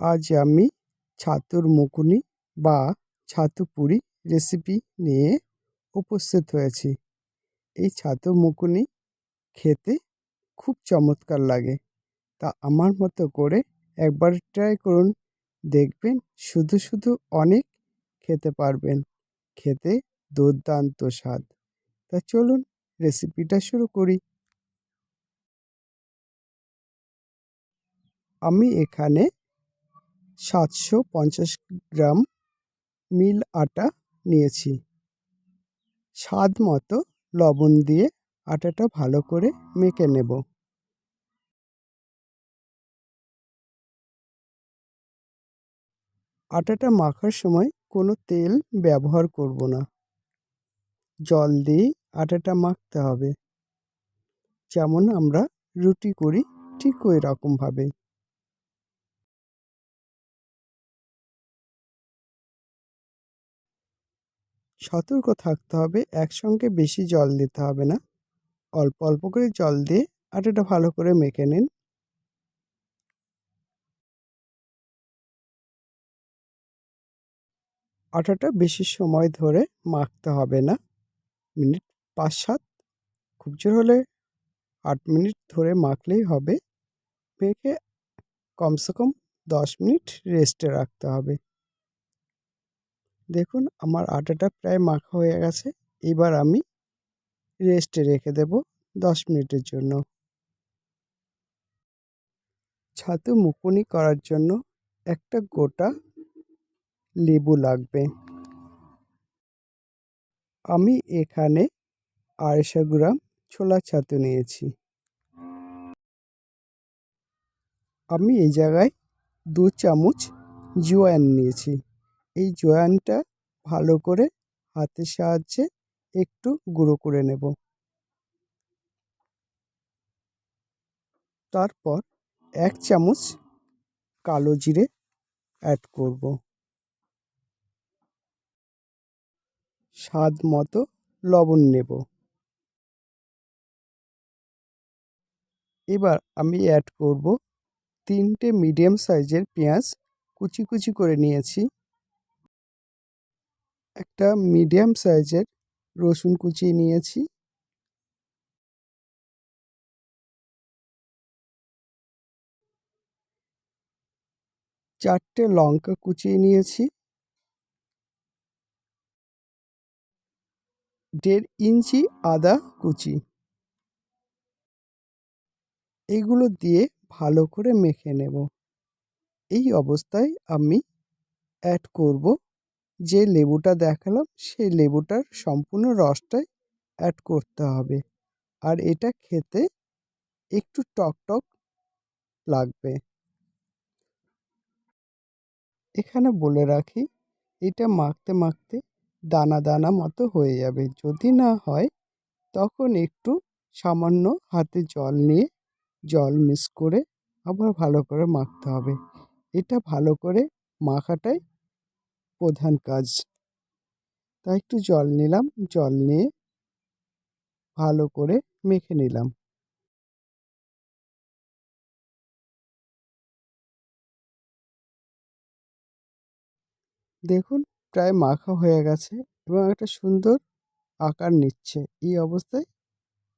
আজ আমি ছাতুর মুকুনি বা ছাতু পুরি রেসিপি নিয়ে উপস্থিত হয়েছি। এই ছাতু মুকুনি খেতে খুব চমৎকার লাগে। তা আমার মতো করে একবার ট্রাই করুন, দেখবেন শুধু শুধু অনেক খেতে পারবেন। খেতে দুর্দান্ত স্বাদ। তা চলুন রেসিপিটা শুরু করি। আমি এখানে সাতশো পঞ্চাশ গ্রাম মিল আটা নিয়েছি। স্বাদ মতো লবণ দিয়ে আটাটা ভালো করে মেখে নেব। আটাটা মাখার সময় কোনো তেল ব্যবহার করব না। জল দিয়েই আটাটা মাখতে হবে। যেমন আমরা রুটি করি ঠিক ওই রকমভাবেই সতর্ক থাকতে হবে, একসঙ্গে বেশি জল দিতে হবে না। অল্প অল্প করে জল দিয়ে আটাটা ভালো করে মেখে নিন। আটাটা বেশি সময় ধরে মাখতে হবে না। মিনিট পাঁচ সাত খুব জোর হলে আট মিনিট ধরে মাখলেই হবে। মেখে কমসে কম দশ মিনিট রেস্টে রাখতে হবে। দেখুন, আমার আটাটা প্রায় মাখা হয়ে গেছে। এবার আমি রেস্টে রেখে দেব দশ মিনিটের জন্য। ছাতু মুকুনি করার জন্য একটা গোটা লেবু লাগবে। আমি এখানে আড়াইশো গ্রাম ছোলা ছাতু নিয়েছি। আমি এই জায়গায় দু চামচ জোয়ান নিয়েছি। এই জোয়ানটা ভালো করে হাতের সাহায্যে একটু গুঁড়ো করে নেব। তারপর এক চামচ কালো জিরে অ্যাড করব। স্বাদ মতো লবণ নেব। এবার আমি অ্যাড করব তিনটে মিডিয়াম সাইজের পেঁয়াজ কুচি কুচি করে নিয়েছি। একটা মিডিয়াম সাইজের রসুন কুচিয়ে নিয়েছি। চারটে লঙ্কা কুচিয়ে নিয়েছি। দেড় ইঞ্চি আদা কুচি। এইগুলো দিয়ে ভালো করে মেখে নেব। এই অবস্থায় আমি অ্যাড করব যে লেবুটা দেখালাম, সেই লেবুটার সম্পূর্ণ রসটাই অ্যাড করতে হবে। আর এটা খেতে একটু টক টক লাগবে। এখানে বলে রাখি, এটা মাখতে মাখতে দানা দানা মতো হয়ে যাবে। যদি না হয়, তখন একটু সামান্য হাতে জল নিয়ে জল মিক্স করে আবার ভালো করে মাখতে হবে। এটা ভালো করে মাখাটাই প্রধান কাজ। তাই একটু জল নিলাম, জল নিয়ে ভালো করে মেখে নিলাম। দেখুন, প্রায় মাখা হয়ে গেছে এবং একটা সুন্দর আকার নিচ্ছে। এই অবস্থায়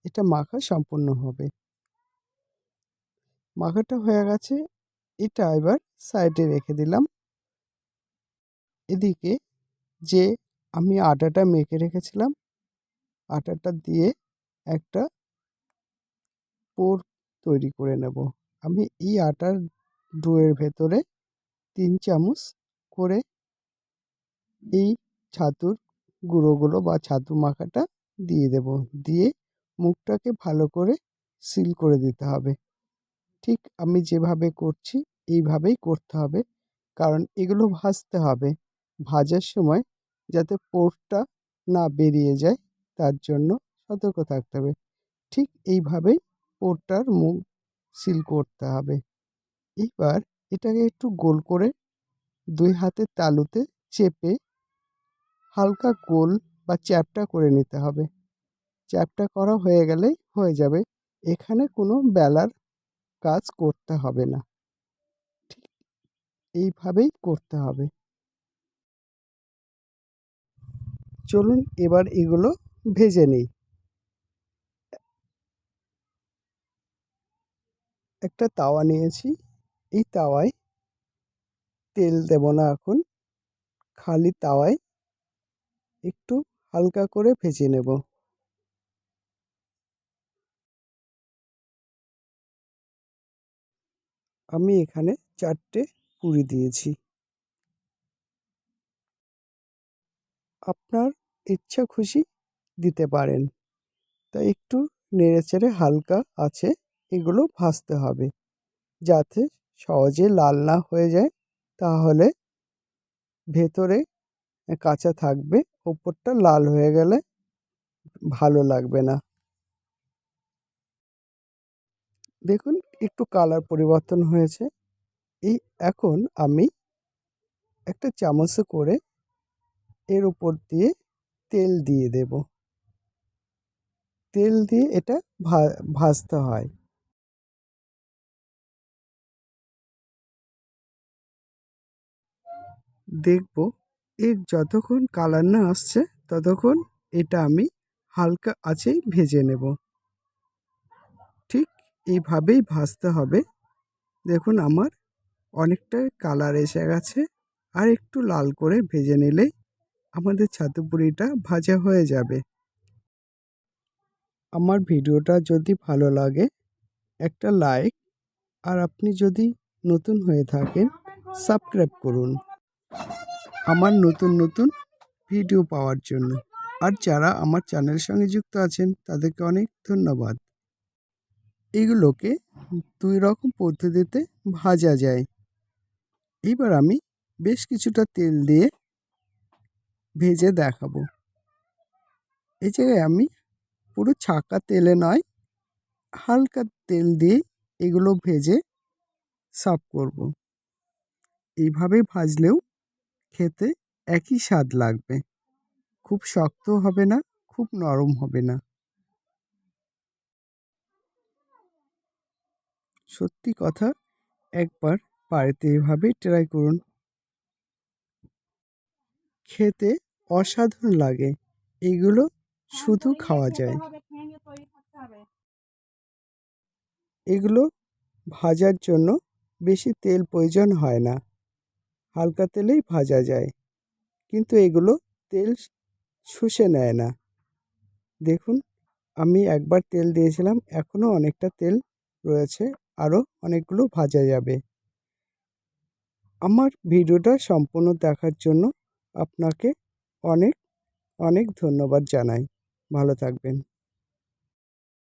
এটা মাখা সম্পূর্ণ হবে। মাখাটা হয়ে গেছে, এটা এবার সাইডে রেখে দিলাম। এদিকে যে আমি আটাটা মেখে রেখেছিলাম, আটাটা দিয়ে একটা পোর তৈরি করে নেব। আমি এই আটার ডোয়ের ভেতরে তিন চামচ করে এই ছাতুর গুঁড়োগুলো বা ছাতু মাখাটা দিয়ে দেব। দিয়ে মুখটাকে ভালো করে সিল করে দিতে হবে। ঠিক আমি যেভাবে করছি, এইভাবেই করতে হবে। কারণ এগুলো ভাজতে হবে। ভাজার সময় যাতে পোরটা না বেরিয়ে যায়, তার জন্য সতর্ক থাকতে হবে। ঠিক এইভাবেই পোরটার মুখ সিল করতে হবে। এইবার এটাকে একটু গোল করে দুই হাতের তালুতে চেপে হালকা গোল বা চ্যাপটা করে নিতে হবে। চ্যাপটা করা হয়ে গেলেই হয়ে যাবে। এখানে কোনো বেলার কাজ করতে হবে না। ঠিক এইভাবেই করতে হবে। চলুন এবার এগুলো ভেজে নিই। একটা তাওয়া নিয়েছি। এই তাওয়ায় তেল দেব না এখন। খালি তাওয়ায় একটু হালকা করে ভেজে নেব। আমি এখানে চারটে পুরি দিয়েছি। আপনার ইচ্ছা খুশি দিতে পারেন। তা একটু নেড়েচেড়ে হালকা আছে, এগুলো ভাজতে হবে। যাতে সহজে লাল না হয়ে যায়, তাহলে ভেতরে কাঁচা থাকবে, ওপরটা লাল হয়ে গেলে ভালো লাগবে না। দেখুন, একটু কালার পরিবর্তন হয়েছে। এই এখন আমি একটা চামচে করে এর উপর দিয়ে তেল দিয়ে দেব। তেল দিয়ে এটা ভাজতে হয়। দেখব এর যতক্ষণ কালার না আসছে, ততক্ষণ এটা আমি হালকা আঁচেই ভেজে নেব। ঠিক এইভাবেই ভাজতে হবে। দেখুন আমার অনেকটাই কালার এসে গেছে। আর একটু লাল করে ভেজে নিলেই আমাদের ছাতু পুরিটা ভাজা হয়ে যাবে। আমার ভিডিওটা যদি ভালো লাগে, একটা লাইক আর আপনি যদি নতুন হয়ে থাকেন, সাবস্ক্রাইব করুন। আমার নতুন নতুন ভিডিও পাওয়ার জন্য। আর যারা আমার চ্যানেলের সঙ্গে যুক্ত আছেন, তাদেরকে অনেক ধন্যবাদ। এগুলোকে দুই রকম পদ্ধতিতে ভাজা যায়। এবার আমি বেশ কিছুটা তেল দিয়ে ভেজে দেখাবো। এই জায়গায় আমি পুরো ছাকা তেলে নয়, হালকা তেল দিয়ে এগুলো ভেজে সাফ করব। এইভাবে ভাজলেও খেতে একই স্বাদ লাগবে। খুব শক্ত হবে না, খুব নরম হবে না। সত্যি কথা, একবার বাড়িতে এভাবেই ট্রাই করুন। খেতে অসাধারণ লাগে। এগুলো শুধু খাওয়া যায়। এগুলো ভাজার জন্য বেশি তেল প্রয়োজন হয় না। হালকা তেলেই ভাজা যায়। কিন্তু এগুলো তেল শুষে নেয় না। দেখুন আমি একবার তেল দিয়েছিলাম এখনও অনেকটা তেল রয়েছে আরও অনেকগুলো ভাজা যাবে। আমার ভিডিওটা সম্পূর্ণ দেখার জন্য আপনাকে অনেক অনেক ধন্যবাদ জানাই। ভালো থাকবেন।